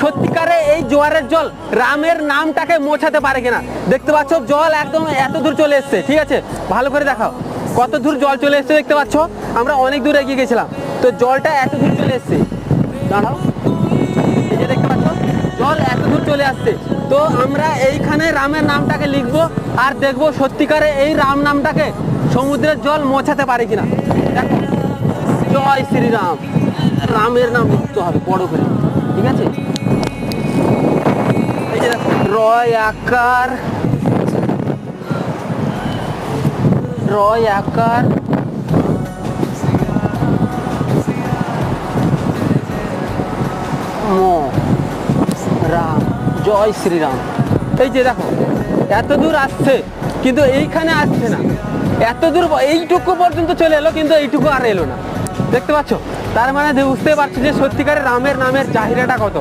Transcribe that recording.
সত্যিকারে এই জোয়ারের জল রামের নামটাকে মোছাতে পারে কিনা? দেখতে পাচ্ছ, জল একদম এত দূর চলে এসছে, ঠিক আছে? ভালো করে দেখাও, কত দূর জল চলে এসছে দেখতে পাচ্ছ? আমরা অনেক দূর এগিয়ে গেছিলাম, তো জলটা এত দূর চলে এসছে। দাঁড়াও দেখতে পাচ্ছ, জল এত দূর চলে আসছে। তো আমরা এইখানে রামের নামটাকে লিখব আর দেখব সত্যিকারে এই রাম নামটাকে সমুদ্রের জল মোছাতে পারে কিনা। জয় শ্রীরাম, রামের নাম লিখতে হবে বড় করে, ঠিক আছে? রয় আকার রয় আকার রাম। জয় শ্রীরাম। এই যে দেখো, এত দূর আসছে, কিন্তু এইখানে আসছে না। এত দূর এইটুকু পর্যন্ত চলে এলো, কিন্তু এইটুকু আর এলো না। দেখতে পাচ্ছ? তার মানে বুঝতে পারছি যে সত্যিকারের রামের নামের চাহিদাটা কত?